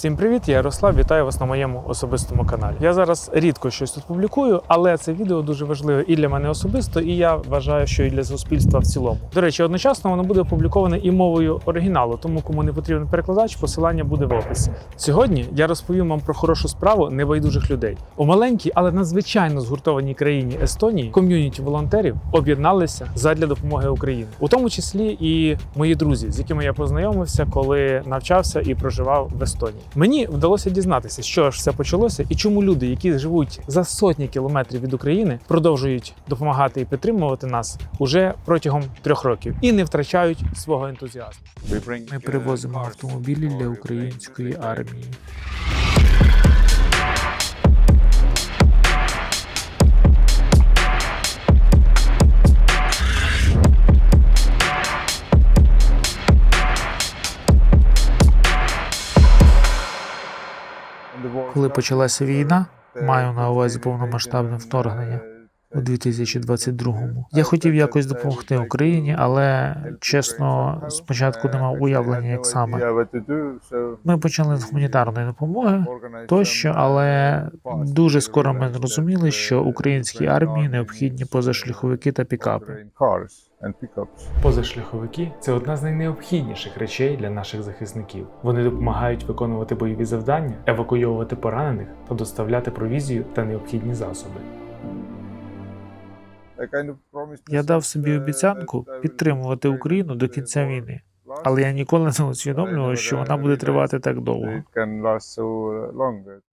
Всім привіт, я Ярослав. Вітаю вас на моєму особистому каналі. Я зараз рідко щось тут публікую, але це відео дуже важливе і для мене особисто, і я вважаю, що і для суспільства в цілому. До речі, одночасно воно буде опубліковане і мовою оригіналу, тому кому не потрібен перекладач, посилання буде в описі. Сьогодні я розповім вам про хорошу справу небайдужих людей. У маленькій, але надзвичайно згуртованій країні Естонії ком'юніті волонтерів об'єдналися задля допомоги Україні, у тому числі і мої друзі, з якими я познайомився, коли навчався і проживав в Естонії. Мені вдалося дізнатися, що ж все почалося, і чому люди, які живуть за сотні кілометрів від України, продовжують допомагати і підтримувати нас уже протягом трьох років і не втрачають свого ентузіазму. Ми привозимо автомобілі для української армії. Коли почалася війна, маю на увазі повномасштабне вторгнення у 2022-му. Я хотів якось допомогти Україні, але чесно, спочатку не мав уявлення, як саме. Ми почали з гуманітарної допомоги тощо, але дуже скоро ми зрозуміли, що українській армії необхідні позашляховики та пікапи. Позашляховики це одна з найнеобхідніших речей для наших захисників. Вони допомагають виконувати бойові завдання, евакуйовувати поранених та доставляти провізію та необхідні засоби. Я дав собі обіцянку підтримувати Україну до кінця війни, але я ніколи не усвідомлював, що вона буде тривати так довго.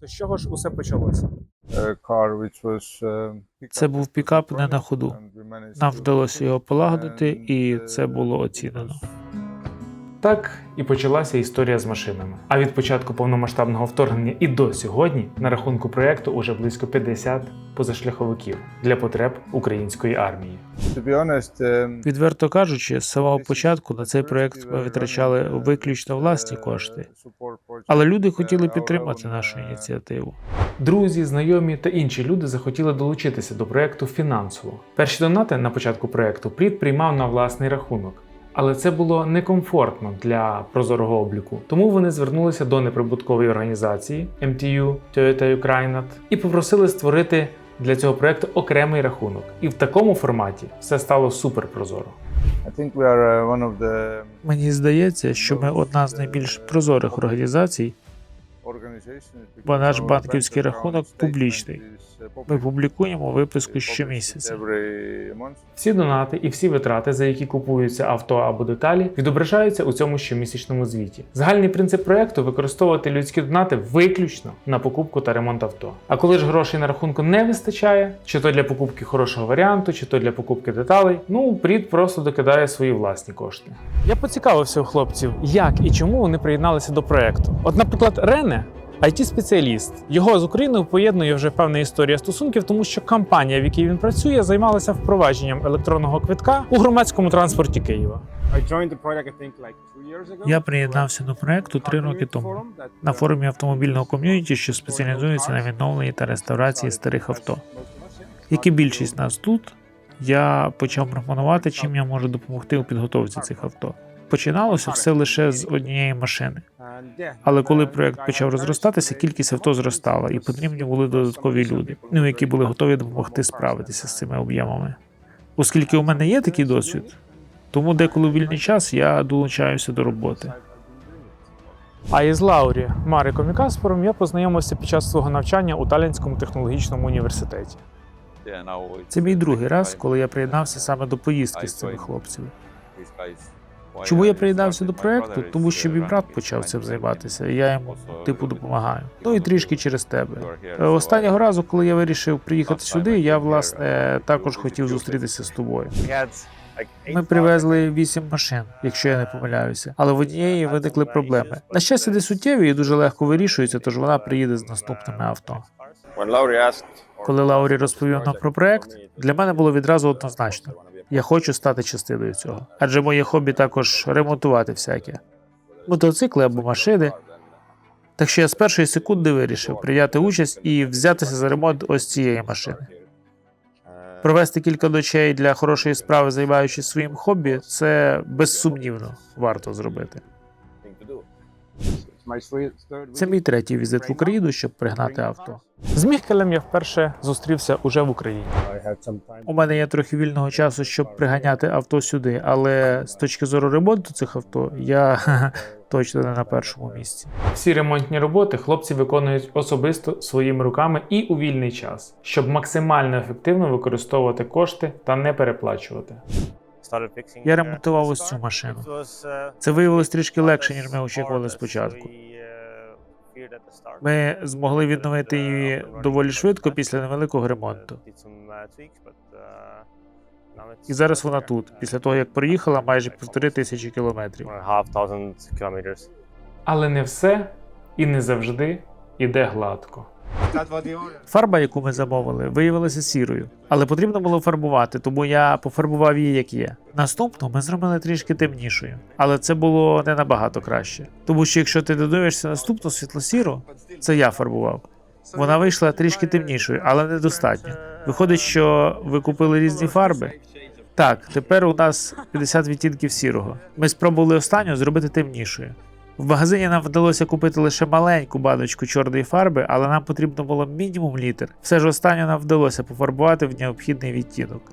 То з чого ж усе почалося? Це був пікап не на ходу. Нам вдалося його полагодити, і це було оцінено. Так і почалася історія з машинами. А від початку повномасштабного вторгнення і до сьогодні на рахунку проекту уже близько 50 позашляховиків для потреб української армії. Відверто кажучи, з самого початку на цей проект ми витрачали виключно власні кошти, але люди хотіли підтримати нашу ініціативу. Друзі, знайомі та інші люди захотіли долучитися до проекту фінансово. Перші донати на початку проекту Пріт приймав на власний рахунок. Але це було некомфортно для прозорого обліку, тому вони звернулися до неприбуткової організації MTU Toyota Ukrainat і попросили створити для цього проекту окремий рахунок. І в такому форматі все стало супер прозоро. Мені здається, що ми одна з найбільш прозорих організацій. бо наш банківський рахунок публічний. Ми публікуємо виписку щомісяця. Всі донати і всі витрати, за які купуються авто або деталі, відображаються у цьому щомісячному звіті. Загальний принцип проекту використовувати людські донати виключно на покупку та ремонт авто. А коли ж грошей на рахунку не вистачає, чи то для покупки хорошого варіанту, чи то для покупки деталей, ну Пріт просто докидає свої власні кошти. Я поцікавився у хлопців, як і чому вони приєдналися до проекту. От, наприклад, Рене. It спеціаліст його з Україною поєднує вже певна історія стосунків, тому що компанія, в якій він працює, займалася впровадженням електронного квитка у громадському транспорті Києва. Я приєднався до проекту три роки тому на форумі автомобільного ком'юніті, що спеціалізується на відновленні та реставрації старих авто. Як і більшість нас тут, я почав пропонувати, чим я можу допомогти у підготовці цих авто. Починалося все лише з однієї машини. Але коли проект почав розростатися, кількість авто зростала, і потрібні були додаткові люди, ну які були готові допомогти справитися з цими об'ємами. Оскільки у мене є такий досвід, тому деколи вільний час я долучаюся до роботи. А із Лаурі Мариком і Каспором я познайомився під час свого навчання у Талінському технологічному університеті. Це мій другий раз, коли я приєднався саме до поїздки з цими хлопцями. Чому я приєднався до проекту? Тому що мій брат почав цим займатися, і я йому типу допомагаю. Ну і трішки через тебе. Е, Останнього разу, коли я вирішив приїхати сюди, я власне також хотів зустрітися з тобою. Ми привезли вісім машин, якщо я не помиляюся, але в однієї виникли проблеми. На щастя, де суттєві і дуже легко вирішуються, тож вона приїде з наступними авто. Коли Лаурі розповів нам про проект, для мене було відразу однозначно. Я хочу стати частиною цього, адже моє хобі також ремонтувати всяке мотоцикли або машини. Так що я з першої секунди вирішив прийняти участь і взятися за ремонт ось цієї машини. Провести кілька ночей для хорошої справи, займаючись своїм хобі, це безсумнівно варто зробити. Це мій третій візит в Україну, щоб пригнати авто. З Міхкелем я вперше зустрівся уже в Україні. У мене є трохи вільного часу, щоб приганяти авто сюди, але з точки зору ремонту цих авто я точно не на першому місці. Всі ремонтні роботи хлопці виконують особисто своїми руками і у вільний час, щоб максимально ефективно використовувати кошти та не переплачувати. Я ремонтував ось цю машину. Це виявилось трішки легше, ніж ми очікували спочатку. Ми змогли відновити її доволі швидко після невеликого ремонту. І зараз вона тут, після того як проїхала майже півтори тисячі кілометрів. Але не все і не завжди іде гладко. Фарба, яку ми замовили, виявилася сірою, але потрібно було фарбувати, тому я пофарбував її як є. Наступну ми зробили трішки темнішою, але це було не набагато краще. Тому що якщо ти додивишся наступну світло-сіру, це я фарбував. Вона вийшла трішки темнішою, але недостатньо. Виходить, що ви купили різні фарби. Так, тепер у нас 50 відтінків сірого. Ми спробували останню зробити темнішою. В магазині нам вдалося купити лише маленьку баночку чорної фарби, але нам потрібно було мінімум літр. Все ж останнє нам вдалося пофарбувати в необхідний відтінок.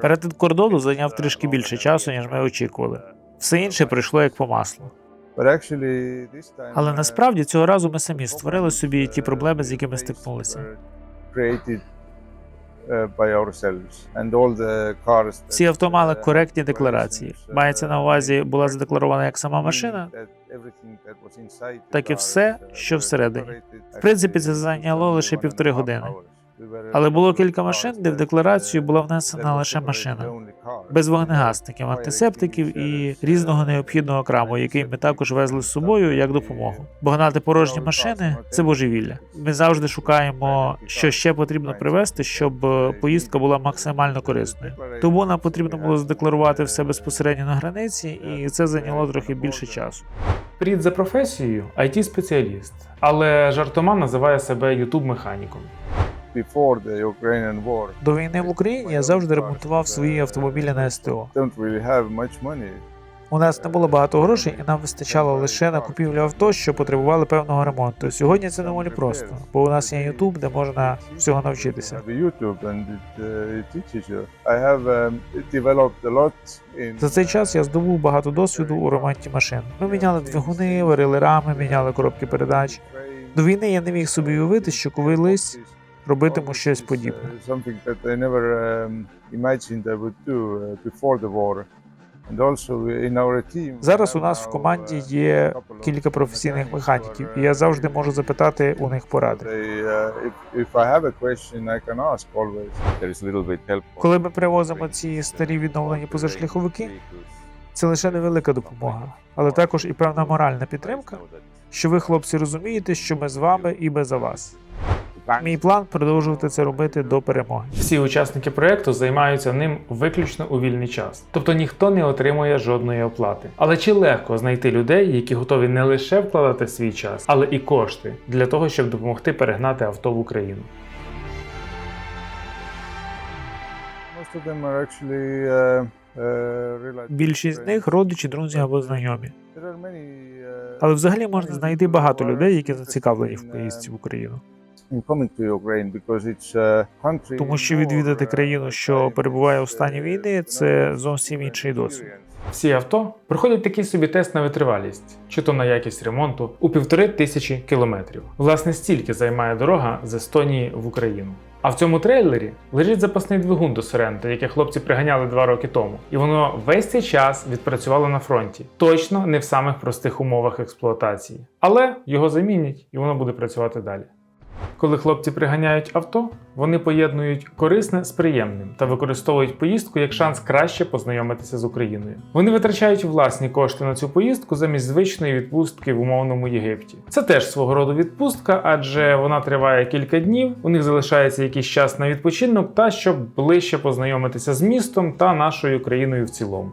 Перетин кордону зайняв трішки більше часу, ніж ми очікували. Все інше прийшло як по маслу. Але насправді цього разу ми самі створили собі ті проблеми, з якими стикнулися. Всі авто мали коректні декларації. Мається на увазі, була задекларована як сама машина, так і все, що всередині. В принципі, це зайняло лише півтори години. Але було кілька машин, де в декларацію була внесена лише машина, без вогнегасників, антисептиків і різного необхідного краму, який ми також везли з собою як допомогу. Бо гнати порожні машини це божевілля. Ми завжди шукаємо, що ще потрібно привезти, щоб е, поїздка була максимально корисною. Тому нам потрібно було задекларувати все безпосередньо на границі, і це зайняло трохи більше часу. Прід за професією it спеціаліст але жартома називає себе youtube механіком До війни в Україні я завжди ремонтував свої автомобілі на СТО. У нас не було багато грошей, і нам вистачало лише на купівлю авто, що потребували певного ремонту. Сьогодні це доволі просто, бо у нас є YouTube, де можна всього навчитися. За цей час я здобув багато досвіду у ремонті машин. Ми міняли двигуни, варили рами, міняли коробки передач. До війни я не міг собі уявити, що колись робитиму щось подібне. Зараз у нас в команді є кілька професійних механіків, і я завжди можу запитати у них поради. Коли ми привозимо ці старі відновлені позашляховики, це лише невелика допомога, але також і певна моральна підтримка, що ви, хлопці, розумієте, що ми з вами і ми за вас. Мій план продовжувати це робити до перемоги. Всі учасники проекту займаються ним виключно у вільний час, тобто ніхто не отримує жодної оплати. Але чи легко знайти людей, які готові не лише вкладати свій час, але і кошти для того, щоб допомогти перегнати авто в Україну? Більшість з них родичі, друзі або знайомі. Але взагалі можна знайти багато людей, які зацікавлені в поїздці в Україну. Тому що відвідати країну, що перебуває у стані війни, це зовсім інший досвід. Всі авто проходять такий собі тест на витривалість, чи то на якість ремонту у півтори тисячі кілометрів. Власне, стільки займає дорога з Естонії в Україну. А в цьому трейлері лежить запасний двигун до Сорента, яке хлопці приганяли два роки тому, і воно весь цей час відпрацювало на фронті. Точно не в самих простих умовах експлуатації. Але його замінять і воно буде працювати далі. Коли хлопці приганяють авто, вони поєднують корисне з приємним та використовують поїздку як шанс краще познайомитися з Україною. Вони витрачають власні кошти на цю поїздку замість звичної відпустки в умовному Єгипті. Це теж свого роду відпустка, адже вона триває кілька днів. У них залишається якийсь час на відпочинок та щоб ближче познайомитися з містом та нашою країною в цілому.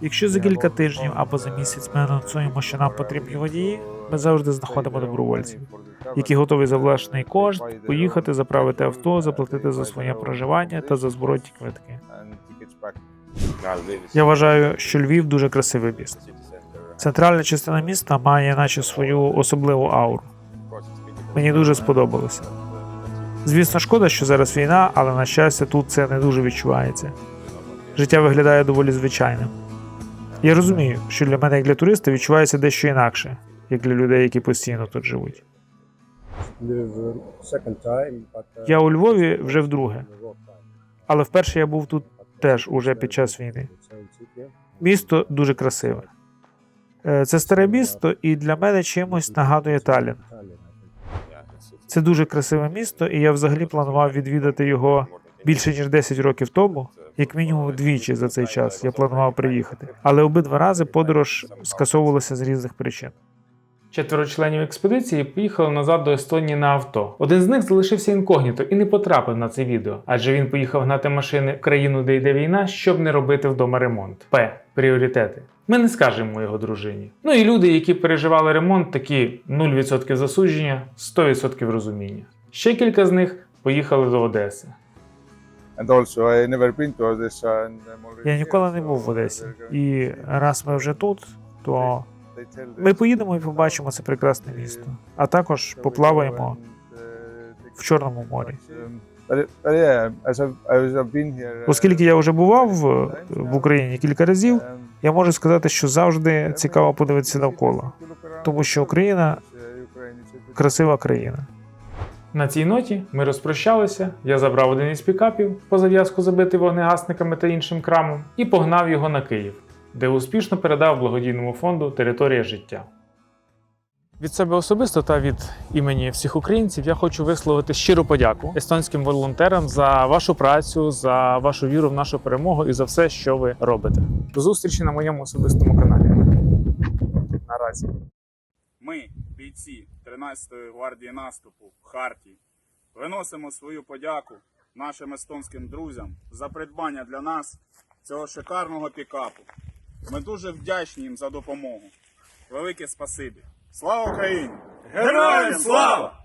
Якщо за кілька тижнів або за місяць ми анонсуємо, що нам потрібні водії, ми завжди знаходимо добровольців, які готові за власний кошт поїхати, заправити авто, заплатити за своє проживання та за зворотні квитки. Я вважаю, що Львів дуже красиве місто. Центральна частина міста має наче свою особливу ауру. Мені дуже сподобалося. Звісно, шкода, що зараз війна, але на щастя, тут це не дуже відчувається. Життя виглядає доволі звичайним. Я розумію, що для мене, як для туриста, відчувається дещо інакше, як для людей, які постійно тут живуть. Я у Львові вже вдруге, але вперше я був тут теж уже під час війни. Місто дуже красиве. Е, Це старе місто, і для мене чимось нагадує Талін. Це дуже красиве місто, і я взагалі планував відвідати його більше ніж 10 років тому. Як мінімум двічі за цей час я планував приїхати, але обидва рази подорож скасовувалася з різних причин. Четверо членів експедиції поїхали назад до Естонії на авто. Один з них залишився інкогніто і не потрапив на це відео, адже він поїхав гнати машини в країну, де йде війна, щоб не робити вдома ремонт. П. Пріоритети. Ми не скажемо його дружині. Ну і люди, які переживали ремонт, такі 0% засудження, 100% розуміння. Ще кілька з них поїхали до Одеси. Я ніколи не був в Одесі, і раз ми вже тут, то ми поїдемо і побачимо це прекрасне місто, а також поплаваємо uh, в Чорному морі. Uh, Оскільки я вже бував в, в Україні кілька разів, um, я можу сказати, що завжди цікаво подивитися навколо, тому що Україна красива країна. На цій ноті ми розпрощалися. Я забрав один із пікапів по зав'язку забитий вогнегасниками та іншим крамом, і погнав його на Київ, де успішно передав благодійному фонду Територія життя. Від себе особисто та від імені всіх українців я хочу висловити щиру подяку естонським волонтерам за вашу працю, за вашу віру в нашу перемогу і за все, що ви робите. До зустрічі на моєму особистому каналі. Наразі. Ми, бійці 13-ї гвардії наступу Харті, виносимо свою подяку нашим естонським друзям за придбання для нас цього шикарного пікапу. Ми дуже вдячні їм за допомогу. Велике спасибі. Слава Україні! Героям слава!